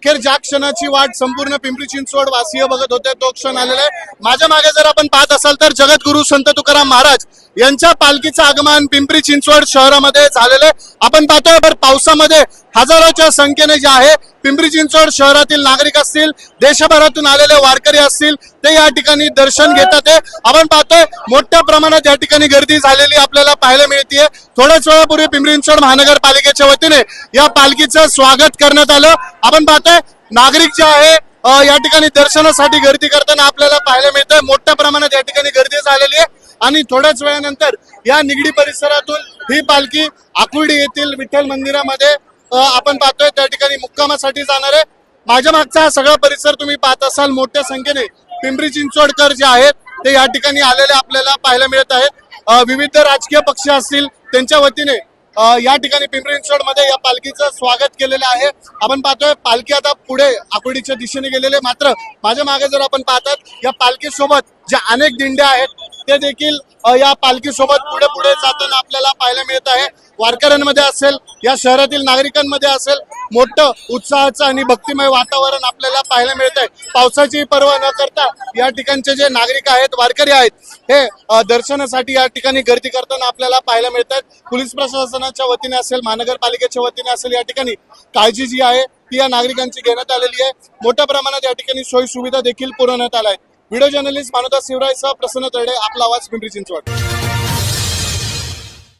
अखेर ज्या क्षणाची वाट संपूर्ण पिंपरी चिंचवड वासीय बघत होते तो क्षण आलेला आहे. माझ्या मागे जर आपण पाहत असाल तर जगद्गुरु संत तुकाराम महाराज यांच्या पालखीचं आगमन पिंपरी चिंचवड शहरामध्ये झालेलं आहे. आपण पाहतोय बरं पावसामध्ये हजारोच्या संख्येने जे आहे पिंपरी चिंचवड शहरातील नागरिक असतील देशभरातून आलेले वारकरी असतील ते या ठिकाणी दर्शन घेतात आपण पाहतोय मोठ्या प्रमाणात या ठिकाणी गर्दी झालेली आपल्याला पाहायला मिळतीये. थोड्याच वेळापूर्वी पिंपरी चिंचवड महानगरपालिकेच्या वतीने या पालखीचं स्वागत करण्यात आलं. आपण पाहतोय नागरिक जे आहे या ठिकाणी दर्शनासाठी गर्दी करताना आपल्याला पाहायला मिळतंय. मोठ्या प्रमाणात या ठिकाणी गर्दी झालेली आहे. आणि थोड्याच वेळानंतर या निगडी परिसरातून ही पालखी आकुर्डी येथील विठ्ठल मंदिरामध्ये आपण पाहतोय त्या ठिकाणी मुक्कामासाठी जाणार आहे. माझ्या मागचा हा सगळा परिसर तुम्ही पाहत असाल मोठ्या संख्येने पिंपरी चिंचवडकर जे आहेत ते या ठिकाणी आलेले आपल्याला पाहायला मिळत आहेत. विविध राजकीय पक्ष असतील त्यांच्या वतीने या ठिकाणी पिंपरी चिंचवडमध्ये या पालखीचं स्वागत केलेलं आहे. आपण पाहतोय पालखी आता पुढे आकुर्डीच्या दिशेने गेलेले मात्र माझ्या मागे जर आपण पाहतात या पालखीसोबत ज्या अनेक दिंड्या आहेत ते देखील या पालखी सोबत पुढे पुढे जाताना आपल्याला पाहायला मिळत आहे. वारकऱ्यांमध्ये असेल या शहरातील नागरिकांमध्ये असेल मोठं उत्साहाचं आणि भक्तिमय वातावरण आपल्याला पाहायला मिळत आहे. पावसाची पर्वा न करता या ठिकाणचे जे नागरिक आहेत वारकरी आहेत हे दर्शनासाठी या ठिकाणी गर्दी करताना आपल्याला पाहायला मिळतात पोलीस प्रशासनाच्या वतीने असेल महानगरपालिकेच्या वतीने असेल या ठिकाणी काळजी जी आहे ती या नागरिकांची घेण्यात आलेली आहे. मोठ्या प्रमाणात या ठिकाणी सोयी सुविधा देखील पुरवण्यात आल्या आहेत. व्हिडिओ जर्नलिस्ट मानवदास शिवराय सह प्रसन्न तरडे आपला आवाज पिंपरी चिंचवड.